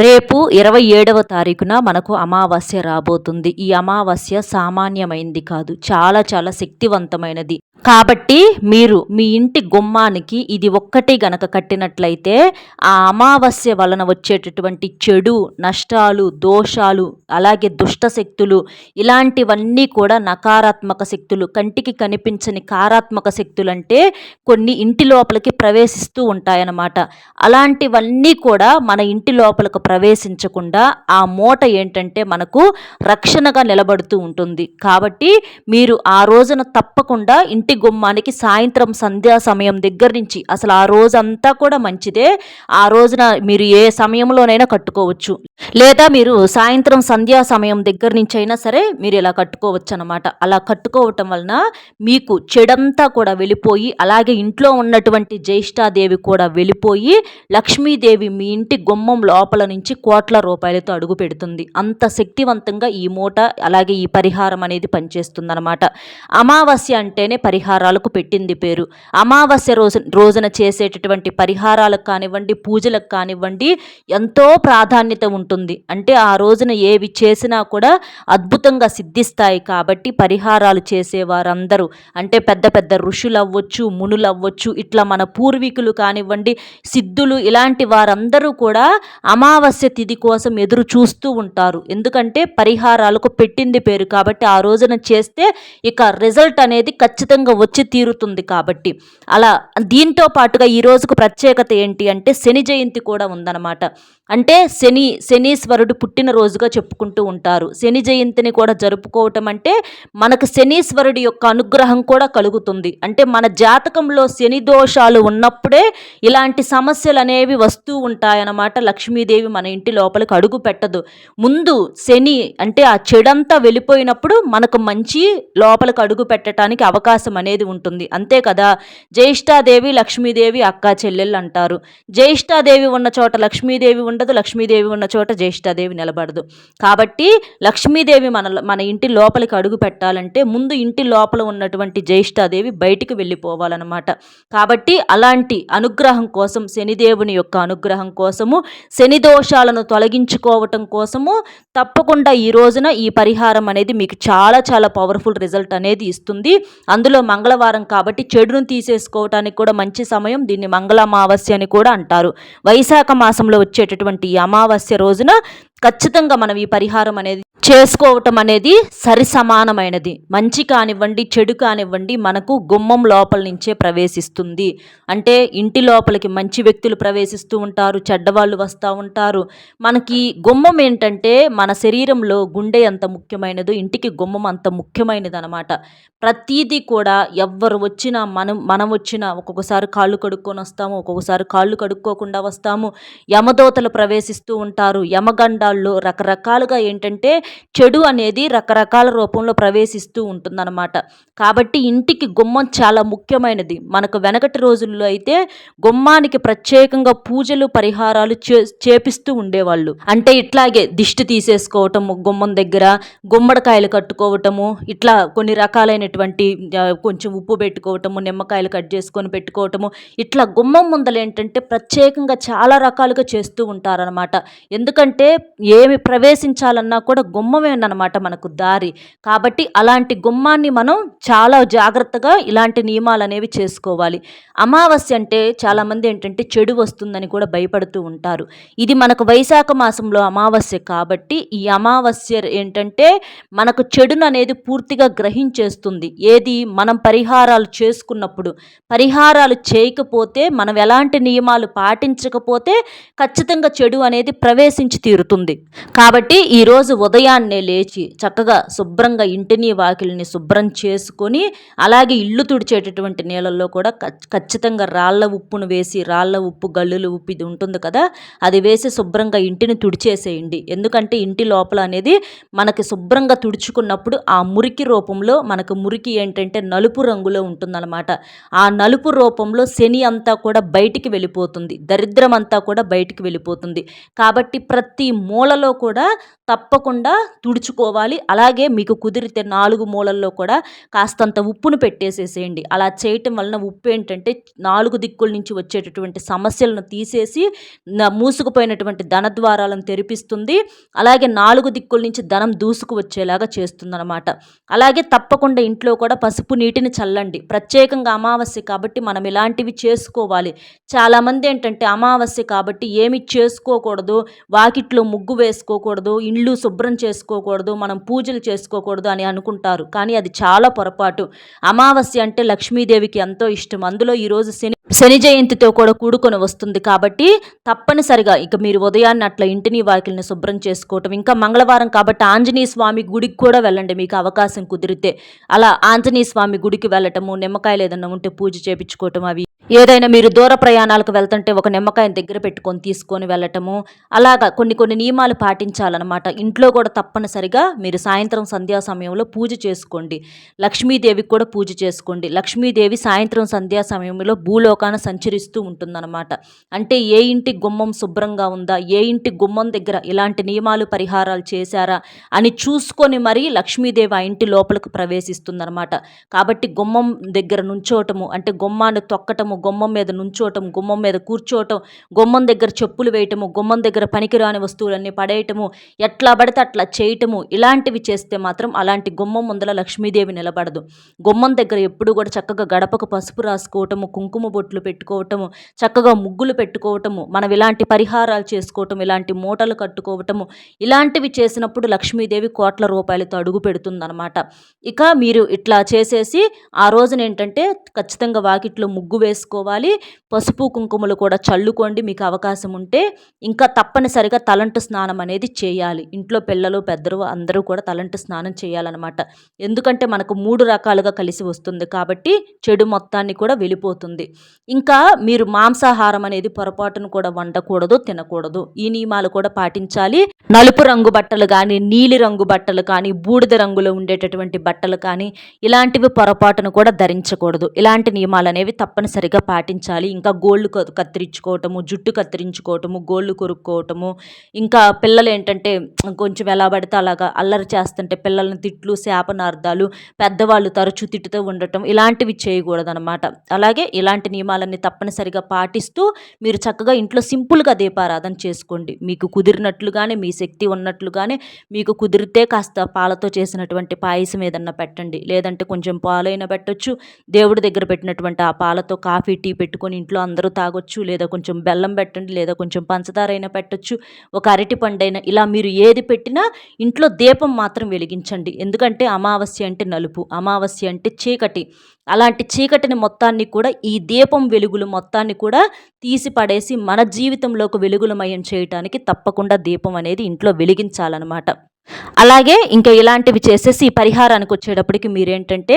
రేపు ఇరవై ఏడవ తారీఖున మనకు అమావాస్య రాబోతుంది. ఈ అమావాస్య సామాన్యమైంది కాదు చాలా చాలా శక్తివంతమైనది. కాబట్టి మీరు మీ ఇంటి గుమ్మానికి ఇది ఒక్కటి గనక కట్టినట్లయితే ఆ అమావాస్య వలన వచ్చేటటువంటి చెడు నష్టాలు దోషాలు అలాగే దుష్ట శక్తులు ఇలాంటివన్నీ కూడా నకారాత్మక శక్తులు కంటికి కనిపించని కారాత్మక శక్తులు అంటే కొన్ని ఇంటి లోపలికి ప్రవేశిస్తూ ఉంటాయన్నమాట. అలాంటివన్నీ కూడా మన ఇంటి లోపలికి ప్రవేశించకుండా ఆ మూట ఏంటంటే మనకు రక్షణగా నిలబడుతూ ఉంటుంది. కాబట్టి మీరు ఆ రోజున తప్పకుండా ఇంటి గుమ్మానికి సాయంత్రం సంధ్యా సమయం దగ్గర నుంచి అసలు ఆ రోజంతా కూడా మంచిదే. ఆ రోజున మీరు ఏ సమయంలోనైనా కట్టుకోవచ్చు. లేదా మీరు సాయంత్రం సంధ్యా సమయం దగ్గర నుంచి అయినా సరే మీరు ఇలా కట్టుకోవచ్చు అనమాట అలా కట్టుకోవటం వలన మీకు చెడంతా కూడా వెళ్ళిపోయి అలాగే ఇంట్లో ఉన్నటువంటి జ్యేష్ఠాదేవి కూడా వెళ్ళిపోయి లక్ష్మీదేవి మీ ఇంటి గుమ్మం లోపల నుంచి కోట్ల రూపాయలతో అడుగు పెడుతుంది. అంత శక్తివంతంగా ఈ మూట అలాగే ఈ పరిహారం అనేది పనిచేస్తుంది అనమాట అమావాస్య అంటేనే పరిహారాలకు పెట్టింది పేరు. అమావాస్య రోజు రోజున చేసేటటువంటి పరిహారాలకు కానివ్వండి పూజలకు కానివ్వండి ఎంతో ప్రాధాన్యత ఉంటుంది. అంటే ఆ రోజున ఏవి చేసినా కూడా అద్భుతంగా సిద్ధిస్తాయి కాబట్టి పరిహారాలు చేసేవారందరూ. అంటే పెద్ద పెద్ద ఋషులు అవ్వచ్చు మునులు అవ్వచ్చు ఇట్లా మన పూర్వీకులు కానివ్వండి సిద్ధులు ఇలాంటి వారందరూ కూడా అమావాస్య తిథి కోసం ఎదురు చూస్తూ ఉంటారు. ఎందుకంటే పరిహారాలకు పెట్టింది పేరు కాబట్టి ఆ రోజున చేస్తే ఇక రిజల్ట్ అనేది ఖచ్చితంగా వచ్చి తీరుతుంది కాబట్టి. అలా దీంతో పాటుగా ఈ రోజుకు ప్రత్యేకత ఏంటి అంటే శని జయంతి కూడా ఉందన్నమాట. అంటే శని శని శనీశ్వరుడు పుట్టినరోజుగా చెప్పుకుంటూ ఉంటారు. శని జయంతిని కూడా జరుపుకోవటం అంటే మనకు శనీశ్వరుడి యొక్క అనుగ్రహం కూడా కలుగుతుంది. అంటే మన జాతకంలో శని దోషాలు ఉన్నప్పుడే ఇలాంటి సమస్యలు అనేవి వస్తూ ఉంటాయన్నమాట. లక్ష్మీదేవి మన ఇంటి లోపలికి అడుగు పెట్టదు. ముందు శని అంటే ఆ చెడంతా వెళ్ళిపోయినప్పుడు మనకు మంచి లోపలికి అడుగు పెట్టడానికి అవకాశం అనేది ఉంటుంది. అంతే కదా? జ్యేష్ఠాదేవి లక్ష్మీదేవి అక్కా చెల్లెళ్ళు అంటారు. జ్యేష్ఠాదేవి ఉన్న చోట లక్ష్మీదేవి ఉండదు లక్ష్మీదేవి ఉన్న చోట జ్యేష్ఠాదేవి నిలబడదు. కాబట్టి లక్ష్మీదేవి మన మన ఇంటి లోపలికి అడుగు పెట్టాలంటే ముందు ఇంటి లోపల ఉన్నటువంటి జ్యేష్ఠాదేవి బయటికి వెళ్ళిపోవాలన్నమాట. కాబట్టి అలాంటి అనుగ్రహం కోసం శనిదేవుని యొక్క అనుగ్రహం కోసము శని దోషాలను తొలగించుకోవటం కోసము తప్పకుండా ఈ రోజున ఈ పరిహారం అనేది మీకు చాలా చాలా పవర్ఫుల్ రిజల్ట్ అనేది ఇస్తుంది. అందులో మంగళవారం కాబట్టి చెడును తీసేసుకోవటానికి కూడా మంచి సమయం దీన్ని మంగళ అమావాస్య అని కూడా అంటారు. వైశాఖ మాసంలో వచ్చేటటువంటి ఈ అమావాస్య రోజున ఖచ్చితంగా మనం ఈ పరిహారం అనేది చేసుకోవటం అనేది సరి సమానమైనది మంచి కానివ్వండి చెడు కానివ్వండి మనకు గుమ్మం లోపల నుంచే ప్రవేశిస్తుంది. అంటే ఇంటి లోపలికి మంచి వ్యక్తులు ప్రవేశిస్తూ ఉంటారు చెడ్డవాళ్ళు వస్తూ ఉంటారు. మనకి గుమ్మం ఏంటంటే మన శరీరంలో గుండె ఎంత ముఖ్యమైనదో ఇంటికి గుమ్మం అంత ముఖ్యమైనది అనమాట ప్రతీదీ కూడా ఎవ్వరు వచ్చినా మనం మనం వచ్చినా ఒక్కొక్కసారి కాళ్ళు కడుక్కొని వస్తాము ఒక్కొక్కసారి కాళ్ళు కడుక్కోకుండా వస్తాము. యమదోతలు ప్రవేశిస్తూ ఉంటారు. యమగండాల్లో రకరకాలుగా ఏంటంటే చెడు అనేది రకరకాల రూపంలో ప్రవేశిస్తూ ఉంటుందన్నమాట. కాబట్టి ఇంటికి గుమ్మం చాలా ముఖ్యమైనది. మనకు వెనకటి రోజుల్లో అయితే గుమ్మానికి ప్రత్యేకంగా పూజలు పరిహారాలు చే చేపిస్తూ ఉండేవాళ్ళు. అంటే ఇట్లాగే దిష్టి తీసేసుకోవటము గుమ్మం దగ్గర గుమ్మడికాయలు కట్టుకోవటము ఇట్లా కొన్ని రకాలైనటువంటి కొంచెం ఉప్పు పెట్టుకోవటము నిమ్మకాయలు కట్ చేసుకొని పెట్టుకోవటము ఇట్లా గుమ్మం ముందలు ఏంటంటే ప్రత్యేకంగా చాలా రకాలుగా చేస్తూ ఉంటారనమాట ఎందుకంటే ఏమి ప్రవేశించాలన్నా కూడా గుమ్మ గుమ్మమేనమాట మనకు దారి. కాబట్టి అలాంటి గుమ్మాన్ని మనం చాలా జాగ్రత్తగా ఇలాంటి నియమాలు అనేవి చేసుకోవాలి. అమావాస్య అంటే చాలామంది ఏంటంటే చెడు వస్తుందని కూడా భయపడుతూ ఉంటారు. ఇది మనకు వైశాఖ మాసంలో అమావాస్య కాబట్టి ఈ అమావాస్య ఏంటంటే మనకు చెడును అనేది పూర్తిగా గ్రహించేస్తుంది. ఏది మనం పరిహారాలు చేసుకున్నప్పుడు పరిహారాలు చేయకపోతే మనం ఎలాంటి నియమాలు పాటించకపోతే ఖచ్చితంగా చెడు అనేది ప్రవేశించి తీరుతుంది. కాబట్టి ఈరోజు ఉదయాన్నే లేచి చక్కగా శుభ్రంగా ఇంటిని వాకిలిని శుభ్రం చేసుకొని అలాగే ఇల్లు తుడిచేటటువంటి నీళ్ళల్లో కూడా ఖచ్చితంగా రాళ్ళ ఉప్పును వేసి రాళ్ళ ఉప్పు గల్లులు ఉప్పు ఇది ఉంటుంది కదా అది వేసి శుభ్రంగా ఇంటిని తుడిచేసేయండి. ఎందుకంటే ఇంటి లోపల అనేది మనకి శుభ్రంగా తుడుచుకున్నప్పుడు ఆ మురికి రూపంలో మనకు మురికి ఏంటంటే నలుపు రంగులో ఉంటుందన్నమాట. ఆ నలుపు రూపంలో శని అంతా కూడా బయటికి వెళ్ళిపోతుంది. దరిద్రం అంతా కూడా బయటికి వెళ్ళిపోతుంది. కాబట్టి ప్రతి మూలలో కూడా తప్పకుండా తుడుచుకోవాలి. అలాగే మీకు కుదిరితే నాలుగు మూలల్లో కూడా కాస్తంత ఉప్పును పెట్టేసేసేయండి. అలా చేయటం వలన ఉప్పు ఏంటంటే నాలుగు దిక్కుల నుంచి వచ్చేటటువంటి సమస్యలను తీసేసి మూసుకుపోయినటువంటి ధన ద్వారాలను తెరిపిస్తుంది. అలాగే నాలుగు దిక్కుల నుంచి ధనం దూసుకు వచ్చేలాగా చేస్తుందన్నమాట. అలాగే తప్పకుండా ఇంట్లో కూడా పసుపు నీటిని చల్లండి. ప్రత్యేకంగా అమావాస్య కాబట్టి మనం ఇలాంటివి చేసుకోవాలి. చాలామంది ఏంటంటే అమావాస్య కాబట్టి ఏమి చేసుకోకూడదు వాకిట్లో ముగ్గు వేసుకోకూడదు ఇండ్లు శుభ్రం చేసుకోకూడదు చేసుకోకూడదు మనం పూజలు చేసుకోకూడదు అని అనుకుంటారు. కానీ అది చాలా పొరపాటు. అమావాస్య అంటే లక్ష్మీదేవికి ఎంతో ఇష్టం. అందులో ఈరోజు శని శని జయంతితో కూడా కూడుకొని వస్తుంది కాబట్టి తప్పనిసరిగా ఇక మీరు ఉదయాన్నే అట్లా ఇంటిని వాకిల్ని శుభ్రం చేసుకోవటం. ఇంకా మంగళవారం కాబట్టి ఆంజనేయ స్వామి గుడికి కూడా వెళ్ళండి. మీకు అవకాశం కుదిరితే. అలా ఆంజనేయ స్వామి గుడికి వెళ్ళటము నిమ్మకాయలు ఏదన్నా ఉంటే పూజ చేపించుకోవటం అవి ఏదైనా మీరు దూర ప్రయాణాలకు వెళ్తుంటే ఒక నిమ్మకాయని దగ్గర పెట్టుకొని తీసుకొని వెళ్ళటము అలాగా కొన్ని కొన్ని నియమాలు పాటించాలన్నమాట. ఇంట్లో కూడా తప్పనిసరిగా మీరు సాయంత్రం సంధ్యా సమయంలో పూజ చేసుకోండి. లక్ష్మీదేవికి కూడా పూజ చేసుకోండి. లక్ష్మీదేవి సాయంత్రం సంధ్యా సమయంలో భూలోకాన సంచరిస్తూ ఉంటుందన్నమాట. అంటే ఏ ఇంటి గుమ్మం శుభ్రంగా ఉందా ఏ ఇంటి గుమ్మం దగ్గర ఇలాంటి నియమాలు పరిహారాలు చేశారా అని చూసుకొని మరీ లక్ష్మీదేవి ఆ ఇంటి లోపలికి ప్రవేశిస్తుందన్నమాట. కాబట్టి గుమ్మం దగ్గర నుంచోటము అంటే గుమ్మాన్ని తొక్కటము గుమ్మం మీద నుంచోటం గుమ్మం మీద కూర్చోవటం గుమ్మం దగ్గర చెప్పులు వేయటము గుమ్మం దగ్గర పనికిరాని వస్తువులన్నీ పడేయటము ఎట్లా పడితే అట్లా చేయటము ఇలాంటివి చేస్తే మాత్రం అలాంటి గుమ్మం ముందల లక్ష్మీదేవి నిలబడదు. గుమ్మం దగ్గర ఎప్పుడు కూడా చక్కగా గడపకు పసుపు రాసుకోవటము కుంకుమ బొట్లు పెట్టుకోవటము చక్కగా ముగ్గులు పెట్టుకోవటము మనం ఇలాంటి పరిహారాలు చేసుకోవటం ఇలాంటి మూటలు కట్టుకోవటము ఇలాంటివి చేసినప్పుడు లక్ష్మీదేవి కోట్ల రూపాయలతో అడుగు పెడుతుందన్నమాట. ఇక మీరు ఇట్లా చేసేసి ఆ రోజున ఏంటంటే ఖచ్చితంగా వాకిట్లో ముగ్గు వేసుకు చేసుకోవాలి పసుపు కుంకుమలు కూడా చల్లుకోండి. మీకు అవకాశం ఉంటే ఇంకా తప్పనిసరిగా తలంటు స్నానం అనేది చేయాలి. ఇంట్లో పిల్లలు పెద్దలు అందరూ కూడా తలంటు స్నానం చేయాలన్నమాట. ఎందుకంటే మనకు మూడు రకాలుగా కలిసి వస్తుంది కాబట్టి చెడు మొత్తాన్ని కూడా వెళ్ళిపోతుంది. ఇంకా మీరు మాంసాహారం అనేది పొరపాటును కూడా వండకూడదు తినకూడదు. ఈ నియమాలు కూడా పాటించాలి. నలుపు రంగు బట్టలు కానీ నీలి రంగు బట్టలు కానీ బూడిద రంగులో ఉండేటటువంటి బట్టలు కానీ ఇలాంటివి పొరపాటును కూడా ధరించకూడదు. ఇలాంటి నియమాలు అనేవి తప్పనిసరిగా జాగ్రత్తగా పాటించాలి. ఇంకా గోళ్ళు కత్తిరించుకోవటము జుట్టు కత్తిరించుకోవటము గోళ్ళు కొరుక్కోవటము. ఇంకా పిల్లలు ఏంటంటే కొంచెం ఎలా పడితే అలాగా అల్లరి చేస్తుంటే పిల్లల్ని తిట్లు శాపనార్థాలు పెద్దవాళ్ళు తరచూ తిట్టుతూ ఉండటం ఇలాంటివి చేయకూడదనమాట అలాగే ఇలాంటి నియమాలన్నీ తప్పనిసరిగా పాటిస్తూ మీరు చక్కగా ఇంట్లో సింపుల్గా దీపారాధన చేసుకోండి. మీకు కుదిరినట్లుగానే మీ శక్తి ఉన్నట్లుగానే మీకు కుదిరితే కాస్త పాలతో చేసినటువంటి పాయసం ఏదన్నా పెట్టండి. లేదంటే కొంచెం పాలైనా పెట్టచ్చు. దేవుడి దగ్గర పెట్టినటువంటి ఆ పాలతో కాఫీ కాఫీ టీ పెట్టుకొని ఇంట్లో అందరూ తాగొచ్చు లేదా కొంచెం బెల్లం పెట్టండి లేదా కొంచెం పంచదార అయినా పెట్టచ్చు ఒక అరటి పండైనా ఇలా మీరు ఏది పెట్టినా ఇంట్లో దీపం మాత్రం వెలిగించండి. ఎందుకంటే అమావాస్య అంటే నలుపు అమావాస్య అంటే చీకటి. అలాంటి చీకటిని మొత్తాన్ని కూడా ఈ దీపం వెలుగులు మొత్తాన్ని కూడా తీసి పడేసి మన జీవితంలోకి వెలుగులమయం చేయటానికి తప్పకుండా దీపం అనేది ఇంట్లో వెలిగించాలన్నమాట. అలాగే ఇంకా ఇలాంటివి చేసేసి పరిహారానికి వచ్చేటప్పటికి మీరేంటంటే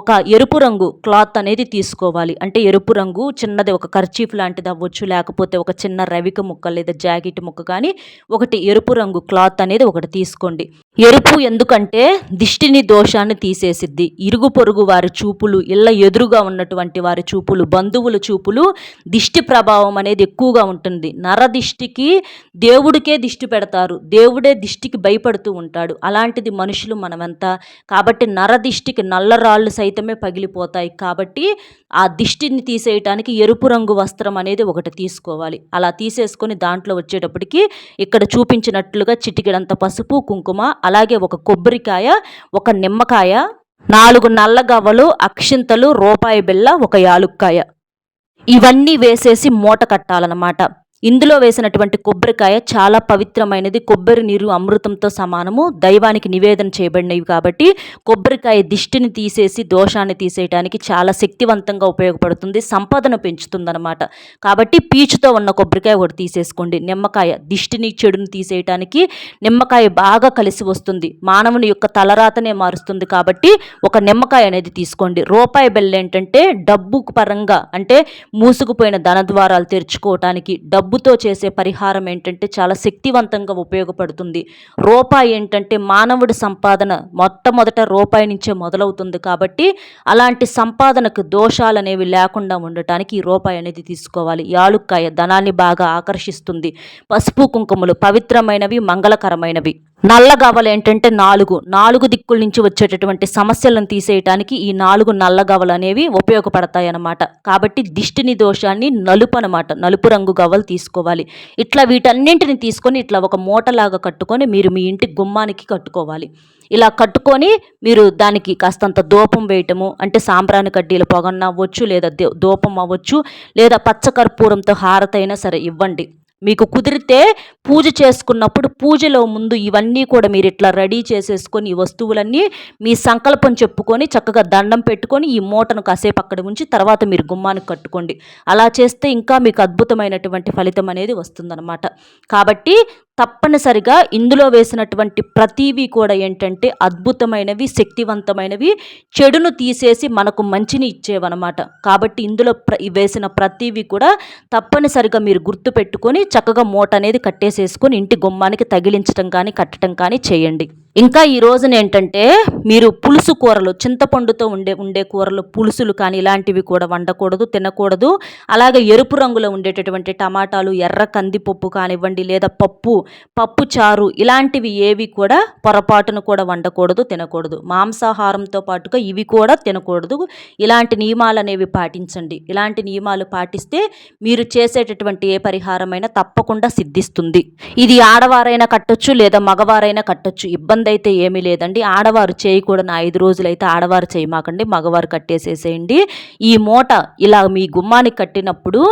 ఒక ఎరుపు రంగు క్లాత్ అనేది తీసుకోవాలి. అంటే ఎరుపు రంగు చిన్నది ఒక కర్చీఫ్ లాంటిది అవ్వచ్చు లేకపోతే ఒక చిన్న రవిక ముక్క లేదా జాకెట్ ముక్క కానీ ఒకటి ఎరుపు రంగు క్లాత్ అనేది ఒకటి తీసుకోండి. ఎరుపు ఎందుకంటే దిష్టిని దోషాన్ని తీసేసిద్ది. ఇరుగు పొరుగు వారి చూపులు ఇళ్ళ ఎదురుగా ఉన్నటువంటి వారి చూపులు బంధువుల చూపులు దిష్టి ప్రభావం అనేది ఎక్కువగా ఉంటుంది. నర దిష్టికి దేవుడికే దిష్టి పెడతారు. దేవుడే దిష్టికి భయపడుతూ ఉంటాడు. అలాంటిది మనుషులు మనమంతా. కాబట్టి నరదిష్టికి నల్లరాళ్ళు సైతమే పగిలిపోతాయి. కాబట్టి ఆ దిష్టిని తీసేయటానికి ఎరుపు రంగు వస్త్రం అనేది ఒకటి తీసుకోవాలి. అలా తీసేసుకొని దాంట్లో వచ్చేటప్పటికి ఇక్కడ చూపించినట్లుగా చిటికెడంత పసుపు కుంకుమ అలాగే ఒక కొబ్బరికాయ ఒక నిమ్మకాయ నాలుగు నల్ల గవ్వలు అక్షింతలు రూపాయి బిళ్ళ ఒక యాలుక్కాయ. ఇవన్నీ వేసేసి మూట కట్టాలన్నమాట. ఇందులో వేసినటువంటి కొబ్బరికాయ చాలా పవిత్రమైనది. కొబ్బరి నీరు అమృతంతో సమానము. దైవానికి నివేదన చేయబడినవి కాబట్టి కొబ్బరికాయ దిష్టిని తీసేసి దోషాన్ని తీసేయడానికి చాలా శక్తివంతంగా ఉపయోగపడుతుంది. సంపదను పెంచుతుందన్నమాట. కాబట్టి పీచుతో ఉన్న కొబ్బరికాయ ఒకటి తీసేసుకోండి. నిమ్మకాయ దిష్టిని చెడుని తీసేయటానికి నిమ్మకాయ బాగా కలిసి వస్తుంది. మానవుని యొక్క తలరాతనే మారుస్తుంది కాబట్టి ఒక నిమ్మకాయ అనేది తీసుకోండి. రూపాయి బెల్ల ఏంటంటే డబ్బు పరంగా అంటే మూసుకుపోయిన ధన ద్వారాలు తెరుచుకోవటానికి డబ్బు డబ్బుతో చేసే పరిహారం ఏంటంటే చాలా శక్తివంతంగా ఉపయోగపడుతుంది. రూపాయి ఏంటంటే మానవుడి సంపాదన మొట్టమొదట రూపాయి నుంచే మొదలవుతుంది కాబట్టి అలాంటి సంపాదనకు దోషాలు అనేవి లేకుండా ఉండటానికి ఈ రూపాయి అనేది తీసుకోవాలి. యాలుక్కాయ ధనాన్ని బాగా ఆకర్షిస్తుంది. పసుపు కుంకుమలు పవిత్రమైనవి మంగళకరమైనవి. నల్ల గవ్వలు ఏంటంటే నాలుగు నాలుగు దిక్కుల నుంచి వచ్చేటటువంటి సమస్యలను తీసేయటానికి ఈ నాలుగు నల్ల గవ్వలు అనేవి ఉపయోగపడతాయి అన్నమాట కాబట్టి దిష్టిని దోషాన్ని నలుపు అనమాట నలుపు రంగు గవ్వలు తీసుకోవాలి. ఇట్లా వీటన్నింటిని తీసుకొని ఇట్లా ఒక మూటలాగా కట్టుకొని మీరు మీ ఇంటి గుమ్మానికి కట్టుకోవాలి. ఇలా కట్టుకొని మీరు దానికి కాస్తంత దూపం వేయటము అంటే సాంబ్రాణి కడ్డీల పొగన్న అవ్వచ్చు లేదా దే- దూపం అవ్వచ్చు లేదా పచ్చకర్పూరంతో హారతైనా సరే ఇవ్వండి. మీకు కుదిరితే పూజ చేసుకున్నప్పుడు పూజలో ముందు ఇవన్నీ కూడా మీరు ఇట్లా రెడీ చేసేసుకొని ఈ వస్తువులన్నీ మీ సంకల్పం చెప్పుకొని చక్కగా దండం పెట్టుకొని ఈ మూటను కాసేపు అక్కడ ఉంచి తర్వాత మీరు గుమ్మానికి కట్టుకోండి. అలా చేస్తే ఇంకా మీకు అద్భుతమైనటువంటి ఫలితం అనేది వస్తుందన్నమాట. కాబట్టి తప్పనిసరిగా ఇందులో వేసినటువంటి ప్రతీవి కూడా ఏంటంటే అద్భుతమైనవి శక్తివంతమైనవి చెడును తీసేసి మనకు మంచిని ఇచ్చేవన్నమాట. కాబట్టి ఇందులో ప్ర వేసిన ప్రతీవి కూడా తప్పనిసరిగా మీరు గుర్తు పెట్టుకొని చక్కగా మూట అనేది కట్టేసేసుకొని ఇంటి గుమ్మానికి తగిలించడం కానీ కట్టడం కానీ చేయండి. ఇంకా ఈ రోజున ఏంటంటే మీరు పులుసు కూరలు చింతపండుతో ఉండే ఉండే కూరలు పులుసులు కానీ ఇలాంటివి కూడా వండకూడదు తినకూడదు. అలాగే ఎరుపు రంగులో ఉండేటటువంటి టమాటాలు ఎర్ర కందిపప్పు కానివ్వండి లేదా పప్పు పప్పు చారు ఇలాంటివి ఏవి కూడా పొరపాటును కూడా వండకూడదు తినకూడదు. మాంసాహారంతో పాటుగా ఇవి కూడా తినకూడదు. ఇలాంటి నియమాలు అనేవి పాటించండి. ఇలాంటి నియమాలు పాటిస్తే మీరు చేసేటటువంటి ఏ పరిహారమైనా తప్పకుండా సిద్ధిస్తుంది. ఇది ఆడవారైనా కట్టొచ్చు లేదా మగవారైనా కట్టొచ్చు. ఇబ్బంది అయితే ఏమీ లేదండి. ఆడవారు చేయకూడని ఐదు రోజులైతే ఆడవారు చేయమాకండి. మగవారు కట్టేసేసేయండి. ఈ మూట ఇలా మీ గుమ్మానికి కట్టినప్పుడు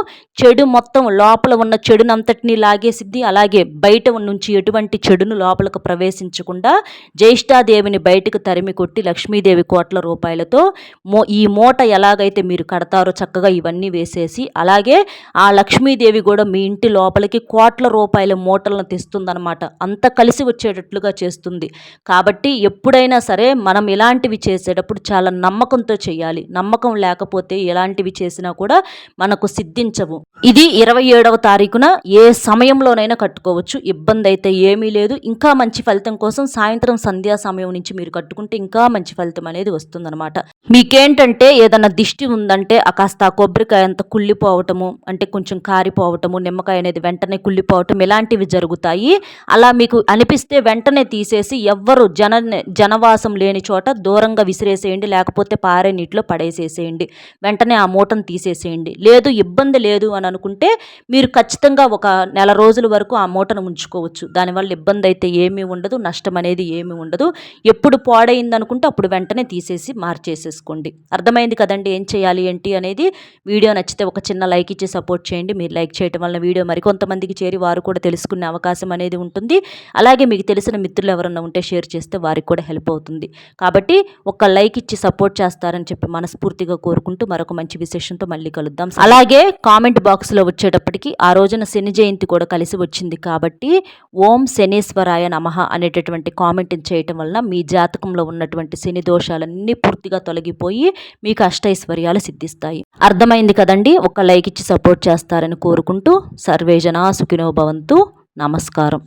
చెడు మొత్తం లోపల ఉన్న చెడునంతటిని లాగేసిద్ది. అలాగే బయట నుంచి ఎటువంటి చెడును లోపలకు ప్రవేశించకుండా జ్యేష్ఠాదేవిని బయటకు తరిమి కొట్టి లక్ష్మీదేవి కోట్ల రూపాయలతో మో ఈ మూట ఎలాగైతే మీరు కడతారో చక్కగా ఇవన్నీ వేసేసి అలాగే ఆ లక్ష్మీదేవి కూడా మీ ఇంటి లోపలికి కోట్ల రూపాయల మూటలను తెస్తుందనమాట అంత కలిసి వచ్చేటట్లుగా చేస్తుంది. కాబట్టి ఎప్పుడైనా సరే మనం ఇలాంటివి చేసేటప్పుడు చాలా నమ్మకంతో చేయాలి. నమ్మకం లేకపోతే ఎలాంటివి చేసినా కూడా మనకు సిద్ధించవు. ఇది ఇరవై ఏడవ తారీఖున ఏ సమయంలోనైనా కట్టుకోవచ్చు. ఇబ్బంది అయితే ఏమీ లేదు. ఇంకా మంచి ఫలితం కోసం సాయంత్రం సంధ్యా సమయం నుంచి మీరు కట్టుకుంటే ఇంకా మంచి ఫలితం అనేది వస్తుందన్నమాట. మీకేంటంటే ఏదైనా దిష్టి ఉందంటే ఆ కాస్త కొబ్బరికాయ అంత కుళ్ళిపోవటము అంటే కొంచెం కారిపోవటము నిమ్మకాయ అనేది వెంటనే కుళ్ళిపోవటం ఇలాంటివి జరుగుతాయి. అలా మీకు అనిపిస్తే వెంటనే తీసేసి ఎవ్వరు జన జనవాసం లేని చోట దూరంగా విసిరేసేయండి లేకపోతే పారే నీటిలో పడేసేసేయండి. వెంటనే ఆ మూటను తీసేసేయండి. లేదు ఇబ్బంది లేదు అని అనుకుంటే మీరు ఖచ్చితంగా ఒక నెల రోజుల వరకు ఆ మూటను ఉంచుకోవచ్చు. దానివల్ల ఇబ్బంది అయితే ఏమీ ఉండదు నష్టం అనేది ఏమీ ఉండదు. ఎప్పుడు పాడైంది అనుకుంటే అప్పుడు వెంటనే తీసేసి మార్చేసేసుకోండి. అర్థమైంది కదండి ఏం చేయాలి ఏంటి అనేది? వీడియో నచ్చితే ఒక చిన్న లైక్ ఇచ్చి సపోర్ట్ చేయండి. మీరు లైక్ చేయడం వల్ల వీడియో మరికొంతమందికి చేరి వారు కూడా తెలుసుకునే అవకాశం అనేది ఉంటుంది. అలాగే మీకు తెలిసిన మిత్రులు ఎవరన్నా ఉంటే షేర్ చేస్తే వారికి కూడా హెల్ప్ అవుతుంది. కాబట్టి ఒక లైక్ ఇచ్చి సపోర్ట్ చేస్తారని చెప్పి మనస్ఫూర్తిగా కోరుకుంటూ మరొక మంచి విశేషంతో మళ్ళీ కలుద్దాం. అలాగే కామెంట్ బాక్స్ బాక్స్లో వచ్చేటప్పటికి ఆ రోజున శని జయంతి కూడా కలిసి వచ్చింది కాబట్టి ఓం శనీశ్వరాయ నమః అనేటటువంటి కామెంట్ చేయటం వలన మీ జాతకంలో ఉన్నటువంటి శని దోషాలన్నీ పూర్తిగా తొలగిపోయి మీకు అష్టైశ్వర్యాలు సిద్ధిస్తాయి. అర్థమైంది కదండి? ఒక లైక్ ఇచ్చి సపోర్ట్ చేస్తారని కోరుకుంటూ సర్వేజన సుఖినో భవంతు. నమస్కారం.